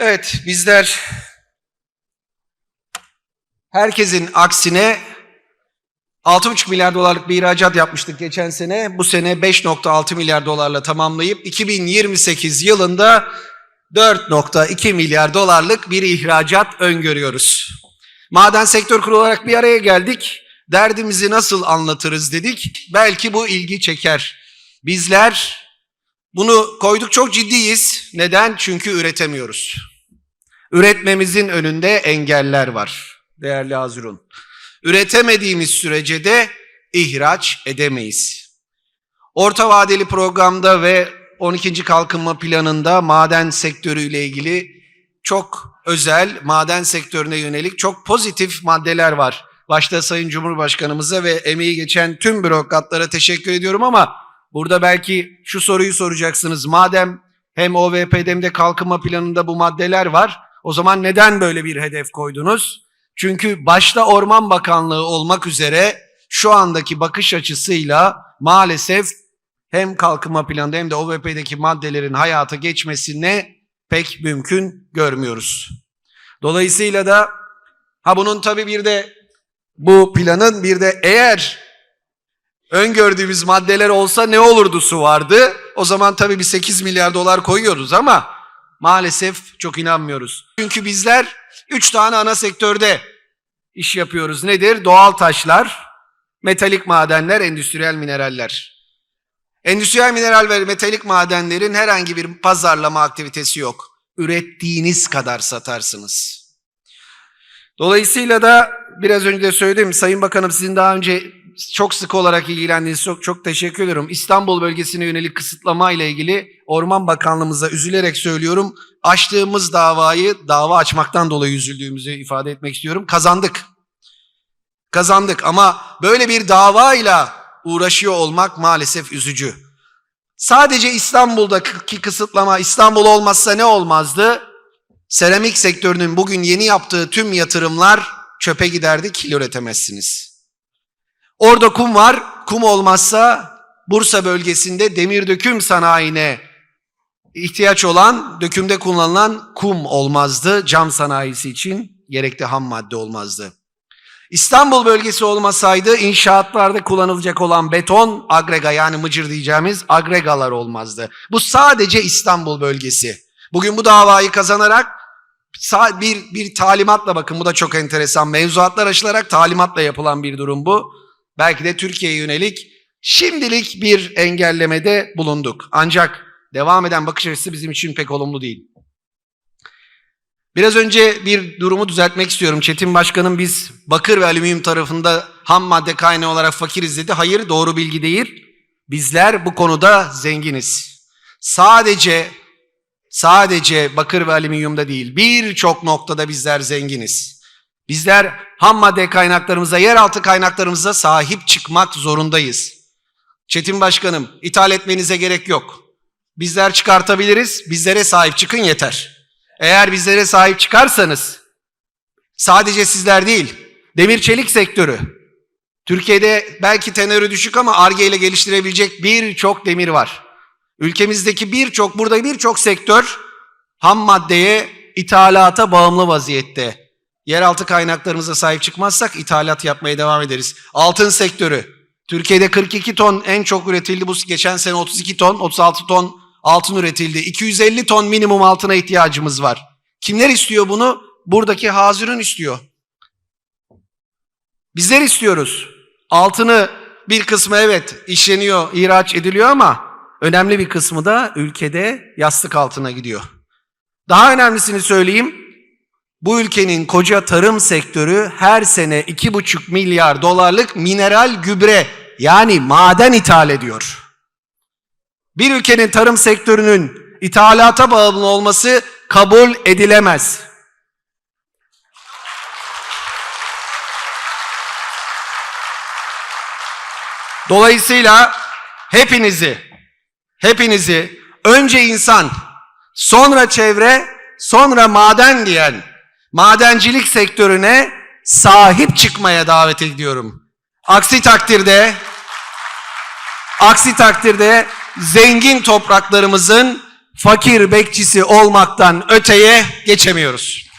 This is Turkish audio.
Evet, bizler herkesin aksine 6,5 milyar dolarlık bir ihracat yapmıştık geçen sene. Bu sene 5,6 milyar dolarla tamamlayıp 2028 yılında 4,2 milyar dolarlık bir ihracat öngörüyoruz. Maden sektör kurulu olarak bir araya geldik. Derdimizi nasıl anlatırız dedik. Belki bu ilgi çeker. Bizler bunu koyduk çok ciddiyiz. Neden? Çünkü üretemiyoruz. Üretmemizin önünde engeller var değerli Hazirun. Üretemediğimiz sürece de ihraç edemeyiz. Orta vadeli programda ve 12. kalkınma planında maden sektörüyle ilgili çok özel maden sektörüne yönelik çok pozitif maddeler var. Başta Sayın Cumhurbaşkanımıza ve emeği geçen tüm bürokratlara teşekkür ediyorum ama burada belki şu soruyu soracaksınız. Madem hem OVP'de hem de kalkınma planında bu maddeler var. O zaman neden böyle bir hedef koydunuz? Çünkü başta Orman Bakanlığı olmak üzere şu andaki bakış açısıyla maalesef hem kalkınma planında hem de OVP'deki maddelerin hayata geçmesini pek mümkün görmüyoruz. Dolayısıyla da ha bunun tabii bir de bu planın bir de eğer öngördüğümüz maddeler olsa ne olurdu su vardı. O zaman tabii bir 8 milyar dolar koyuyoruz ama maalesef çok inanmıyoruz. Çünkü bizler 3 tane ana sektörde iş yapıyoruz. Nedir? Doğal taşlar, metalik madenler, endüstriyel mineraller. Endüstriyel mineral ve metalik madenlerin herhangi bir pazarlama aktivitesi yok. Ürettiğiniz kadar satarsınız. Dolayısıyla da biraz önce de söyledim Sayın Bakanım sizin daha önce çok sık olarak ilgilendiğiniz çok çok teşekkür ediyorum. İstanbul bölgesine yönelik kısıtlama ile ilgili Orman Bakanlığımıza üzülerek söylüyorum. Açtığımız davayı dava açmaktan dolayı üzüldüğümüzü ifade etmek istiyorum. Kazandık. Kazandık ama böyle bir davayla uğraşıyor olmak maalesef üzücü. Sadece İstanbul'daki kısıtlama İstanbul olmazsa ne olmazdı? Seramik sektörünün bugün yeni yaptığı tüm yatırımlar çöpe giderdi, kil üretemezsiniz. Orada kum var, kum olmazsa Bursa bölgesinde demir döküm sanayine ihtiyaç olan, dökümde kullanılan kum olmazdı. Cam sanayisi için gerekli ham madde olmazdı. İstanbul bölgesi olmasaydı inşaatlarda kullanılacak olan beton agrega yani mıcır diyeceğimiz agregalar olmazdı. Bu sadece İstanbul bölgesi. Bugün bu davayı kazanarak bir, bir talimatla bakın bu da çok enteresan. Mevzuatlar aşılarak talimatla yapılan bir durum bu. Belki de Türkiye'ye yönelik şimdilik bir engellemede bulunduk. Ancak devam eden bakış açısı bizim için pek olumlu değil. Biraz önce bir durumu düzeltmek istiyorum. Çetin Başkan'ın biz bakır ve alüminyum tarafında ham madde kaynağı olarak fakiriz dedi. Hayır doğru bilgi değil. Bizler bu konuda zenginiz. Sadece sadece bakır ve alüminyumda değil birçok noktada bizler zenginiz. Bizler ham madde kaynaklarımıza, yeraltı kaynaklarımıza sahip çıkmak zorundayız. Çetin Başkanım, ithal etmenize gerek yok. Bizler çıkartabiliriz, bizlere sahip çıkın yeter. Eğer bizlere sahip çıkarsanız, sadece sizler değil, demir çelik sektörü, Türkiye'de belki tenörü düşük ama ARGE ile geliştirebilecek birçok demir var. Ülkemizdeki birçok, burada birçok sektör ham maddeye, ithalata bağımlı vaziyette. Yeraltı kaynaklarımıza sahip çıkmazsak ithalat yapmaya devam ederiz. Altın sektörü. Türkiye'de 42 ton en çok üretildi. Bu geçen sene 32 ton, 36 ton altın üretildi. 250 ton minimum altına ihtiyacımız var. Kimler istiyor bunu? Buradaki hazırın istiyor. Bizler istiyoruz. Altını bir kısmı evet işleniyor, ihraç ediliyor ama önemli bir kısmı da ülkede yastık altına gidiyor. Daha önemlisini söyleyeyim. Bu ülkenin koca tarım sektörü her sene 2,5 milyar dolarlık mineral gübre yani maden ithal ediyor. Bir ülkenin tarım sektörünün ithalata bağımlı olması kabul edilemez. Dolayısıyla hepinizi, hepinizi önce insan, sonra çevre, sonra maden diyen madencilik sektörüne sahip çıkmaya davet ediyorum. Aksi takdirde aksi takdirde zengin topraklarımızın fakir bekçisi olmaktan öteye geçemiyoruz.